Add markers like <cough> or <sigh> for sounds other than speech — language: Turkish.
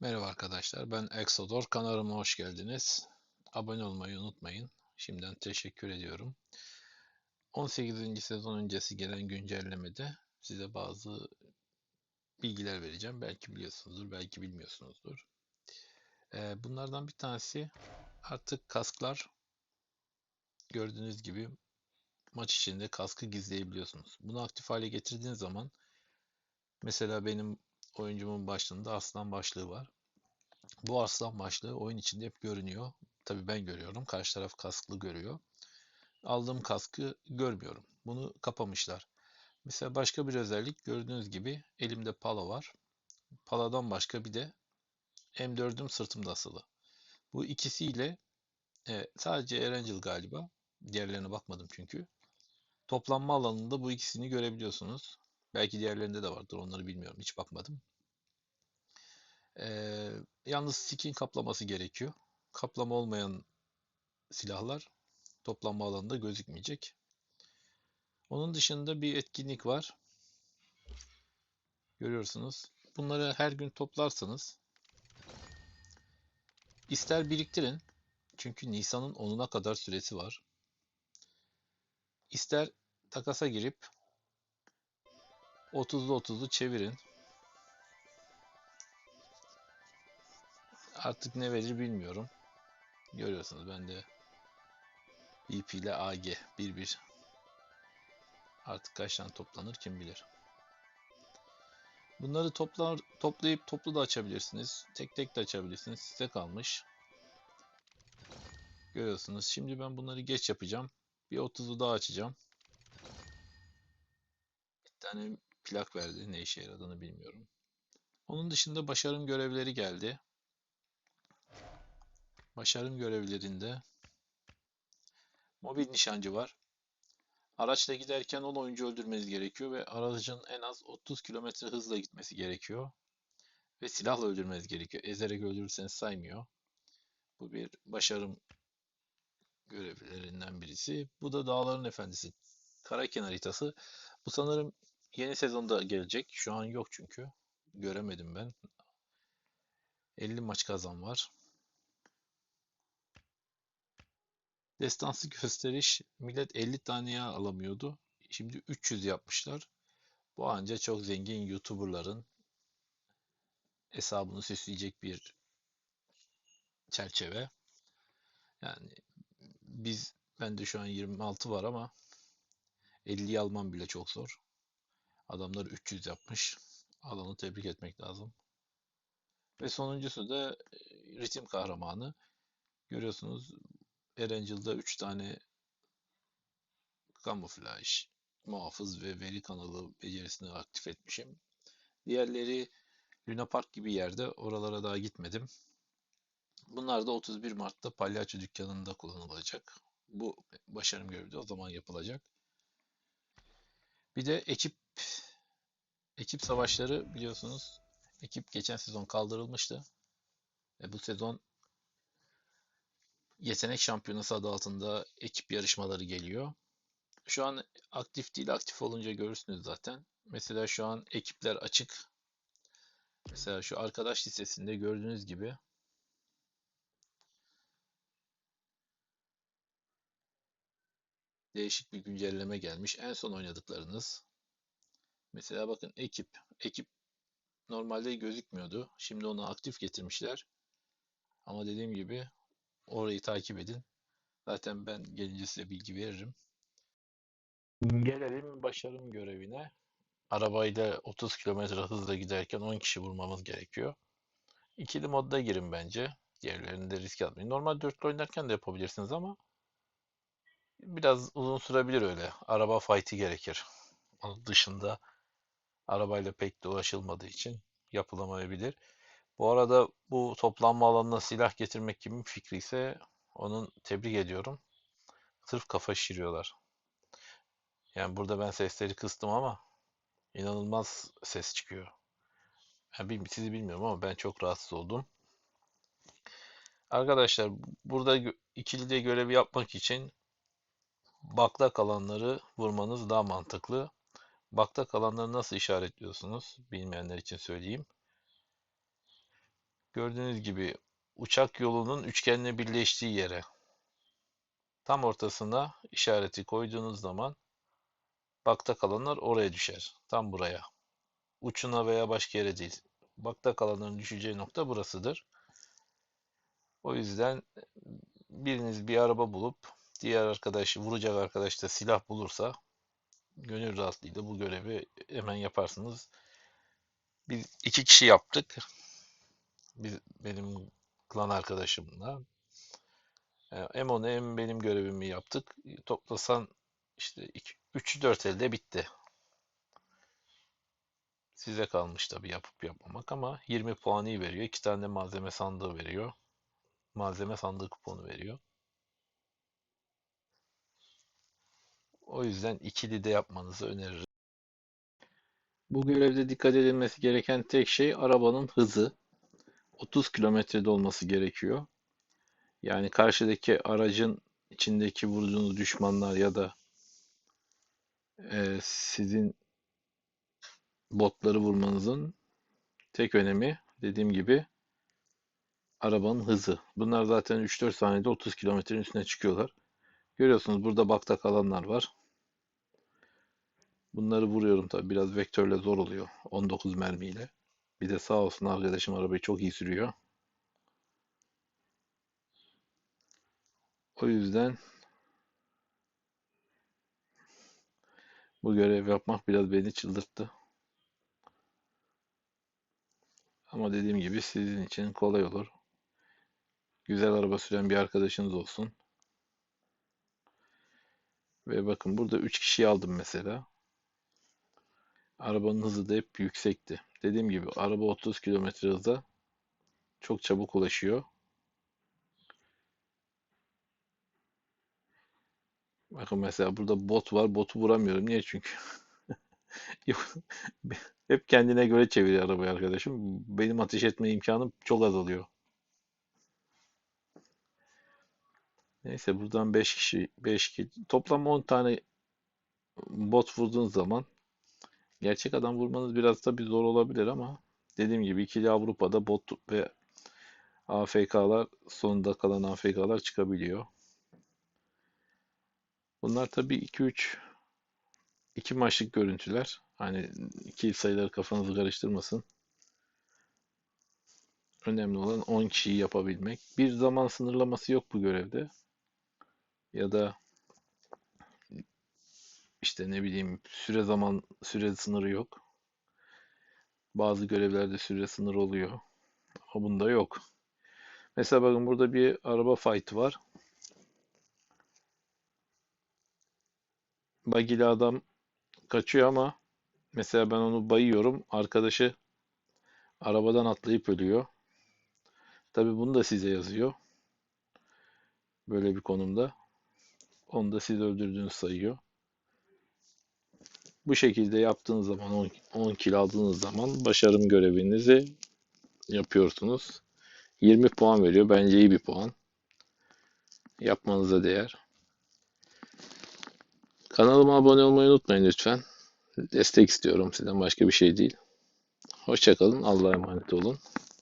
Merhaba arkadaşlar, ben Exodor. Kanalıma hoş geldiniz. Abone olmayı unutmayın. Şimdiden teşekkür ediyorum. 18. sezon öncesi gelen güncellemede size bazı bilgiler vereceğim. Belki biliyorsunuzdur, belki bilmiyorsunuzdur. Ee, bunlardan bir tanesi artık kasklar gördüğünüz gibi maç içinde kaskı gizleyebiliyorsunuz. Bunu aktif hale getirdiğiniz zaman mesela benim oyuncumun başlığında aslan başlığı var. Bu aslan başlığı oyun içinde hep görünüyor. Tabii ben görüyorum. Karşı taraf kasklı görüyor. Aldığım kaskı görmüyorum. Bunu kapamışlar. Mesela başka bir özellik gördüğünüz gibi elimde pala var. Paladan başka bir de M4'üm sırtımda asılı. Bu ikisiyle e, sadece Erangel galiba. Diğerlerine bakmadım çünkü. Toplanma alanında bu ikisini görebiliyorsunuz. Belki diğerlerinde de vardır. Onları bilmiyorum. Hiç bakmadım. Ee, yalnız skin kaplaması gerekiyor. Kaplama olmayan silahlar toplanma alanında gözükmeyecek. Onun dışında bir etkinlik var. Görüyorsunuz. Bunları her gün toplarsanız ister biriktirin. Çünkü Nisan'ın 10'una kadar süresi var. İster takasa girip 30'lu 30'lu çevirin. Artık ne verir bilmiyorum. Görüyorsunuz ben de BP ile AG 1-1. Artık kaç tane toplanır kim bilir. Bunları toplar, toplayıp toplu da açabilirsiniz. Tek tek de açabilirsiniz. Size kalmış. Görüyorsunuz. Şimdi ben bunları geç yapacağım. Bir 30'u daha açacağım. Bir tane plak verdi. Ne işe yaradığını bilmiyorum. Onun dışında başarım görevleri geldi. Başarım görevlerinde mobil nişancı var. Araçla giderken 10 oyuncu öldürmeniz gerekiyor ve aracın en az 30 km hızla gitmesi gerekiyor. Ve silahla öldürmeniz gerekiyor. Ezerek öldürürseniz saymıyor. Bu bir başarım görevlerinden birisi. Bu da Dağların Efendisi. Karakenar haritası. Bu sanırım yeni sezonda gelecek. Şu an yok çünkü. Göremedim ben. 50 maç kazan var. Destansı gösteriş millet 50 taneye alamıyordu. Şimdi 300 yapmışlar. Bu anca çok zengin YouTuber'ların hesabını süsleyecek bir çerçeve. Yani biz bende şu an 26 var ama 50'yi almam bile çok zor. Adamlar 300 yapmış. Alanı tebrik etmek lazım. Ve sonuncusu da ritim kahramanı. Görüyorsunuz Erangel'da 3 tane kamuflaj, muhafız ve veri kanalı becerisini aktif etmişim. Diğerleri Luna Park gibi yerde. Oralara daha gitmedim. Bunlar da 31 Mart'ta palyaço dükkanında kullanılacak. Bu başarım görevi o zaman yapılacak. Bir de ekip ekip savaşları biliyorsunuz. Ekip geçen sezon kaldırılmıştı. E bu sezon Yetenek Şampiyonası adı altında ekip yarışmaları geliyor. Şu an aktif değil, aktif olunca görürsünüz zaten. Mesela şu an ekipler açık. Mesela şu arkadaş listesinde gördüğünüz gibi değişik bir güncelleme gelmiş. En son oynadıklarınız. Mesela bakın ekip. Ekip normalde gözükmüyordu. Şimdi onu aktif getirmişler. Ama dediğim gibi orayı takip edin. Zaten ben gelince size bilgi veririm. Gelelim başarım görevine. Arabayla 30 km hızla giderken 10 kişi vurmamız gerekiyor. İkili modda girin bence. Diğerlerinde risk atmayın. Normal dörtlü oynarken de yapabilirsiniz ama biraz uzun sürebilir öyle. Araba fight'i gerekir. Onun dışında arabayla pek de ulaşılmadığı için yapılamayabilir. Bu arada bu toplanma alanına silah getirmek bir fikri ise onun tebrik ediyorum. Sırf kafa şişiriyorlar. Yani burada ben sesleri kıstım ama inanılmaz ses çıkıyor. Yani sizi bilmiyorum ama ben çok rahatsız oldum. Arkadaşlar burada ikili görevi yapmak için bakla kalanları vurmanız daha mantıklı. Bakta kalanları nasıl işaretliyorsunuz? Bilmeyenler için söyleyeyim. Gördüğünüz gibi uçak yolunun üçgenle birleştiği yere tam ortasına işareti koyduğunuz zaman bakta kalanlar oraya düşer. Tam buraya. Uçuna veya başka yere değil. Bakta kalanların düşeceği nokta burasıdır. O yüzden biriniz bir araba bulup diğer arkadaş, vuracak arkadaş da silah bulursa gönül rahatlığıyla bu görevi hemen yaparsınız. Biz iki kişi yaptık. Biz, benim klan arkadaşımla. E, Hem onu hem benim görevimi yaptık. Toplasan işte 3-4 elde bitti. Size kalmış tabii yapıp yapmamak ama 20 puanı veriyor. 2 tane malzeme sandığı veriyor. Malzeme sandığı kuponu veriyor. O yüzden ikili de yapmanızı öneririm. Bu görevde dikkat edilmesi gereken tek şey arabanın hızı. 30 kilometrede olması gerekiyor. Yani karşıdaki aracın içindeki vurduğunuz düşmanlar ya da e, sizin botları vurmanızın tek önemi dediğim gibi arabanın hızı. Bunlar zaten 3-4 saniyede 30 kilometrenin üstüne çıkıyorlar. Görüyorsunuz burada bakta kalanlar var. Bunları vuruyorum tabi biraz vektörle zor oluyor 19 mermiyle. Bir de sağ olsun arkadaşım arabayı çok iyi sürüyor. O yüzden bu görev yapmak biraz beni çıldırttı. Ama dediğim gibi sizin için kolay olur. Güzel araba süren bir arkadaşınız olsun. Ve bakın burada 3 kişiyi aldım mesela. Arabanın hızı da hep yüksekti. Dediğim gibi araba 30 km hıza çok çabuk ulaşıyor. Bakın mesela burada bot var. Botu vuramıyorum. Niye? Çünkü <laughs> hep kendine göre çeviriyor arabayı arkadaşım. Benim ateş etme imkanım çok azalıyor. Neyse buradan 5 kişi 5 kişi toplam 10 tane bot vurduğun zaman gerçek adam vurmanız biraz da bir zor olabilir ama dediğim gibi ikili Avrupa'da bot ve AFK'lar sonunda kalan AFK'lar çıkabiliyor. Bunlar tabii 2-3 iki maçlık görüntüler. Hani iki sayıları kafanızı karıştırmasın. Önemli olan 10 kişiyi yapabilmek. Bir zaman sınırlaması yok bu görevde. Ya da işte ne bileyim süre zaman süre sınırı yok. Bazı görevlerde süre sınırı oluyor. Ama bunda yok. Mesela bakın burada bir araba fight var. Bagili adam kaçıyor ama mesela ben onu bayıyorum. Arkadaşı arabadan atlayıp ölüyor. Tabi bunu da size yazıyor. Böyle bir konumda. Onu da siz öldürdüğünüz sayıyor. Bu şekilde yaptığınız zaman 10, 10 kill aldığınız zaman başarım görevinizi yapıyorsunuz. 20 puan veriyor. Bence iyi bir puan. Yapmanıza değer. Kanalıma abone olmayı unutmayın lütfen. Destek istiyorum sizden başka bir şey değil. Hoşçakalın. Allah'a emanet olun.